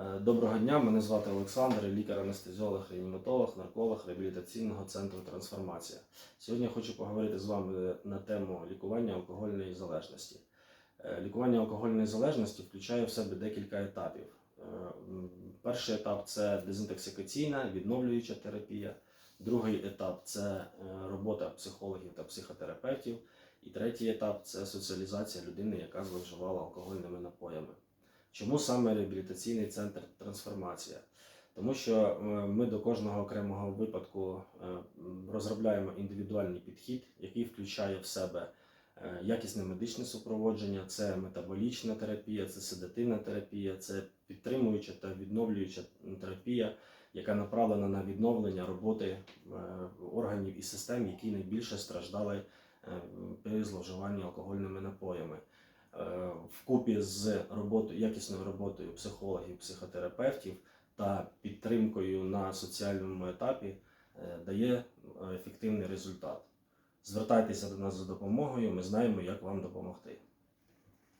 Е, Доброго дня, мене звати Олександр, лікар-анестезіолог, реаніматолог, нарколог реабілітаційного центру Трансформація. Сьогодні я хочу поговорити з вами на тему лікування алкогольної залежності. Е, Лікування алкогольної залежності включає в себе декілька етапів. Е, Перший етап це дезінтоксикаційна, відновлююча терапія. Другий етап це робота психологів та психотерапевтів. І третій етап це соціалізація людини, яка зловживала алкогольними напоями. Чому саме реабілітаційний центр трансформація? Тому що е, ми до кожного окремого випадку е, розробляємо індивідуальний підхід, який включає в себе е, якісне медичне супроводження, це метаболічна терапія, це седативна терапія, це підтримуюча та відновлююча терапія, яка направлена на відновлення роботи органів і систем, які найбільше страждали при зловживанні алкогольними напоями. Вкупі з роботою, якісною роботою психологів, психотерапевтів та підтримкою на соціальному етапі е, дає е, ефективний результат. Звертайтеся до нас за допомогою, ми знаємо, як вам допомогти.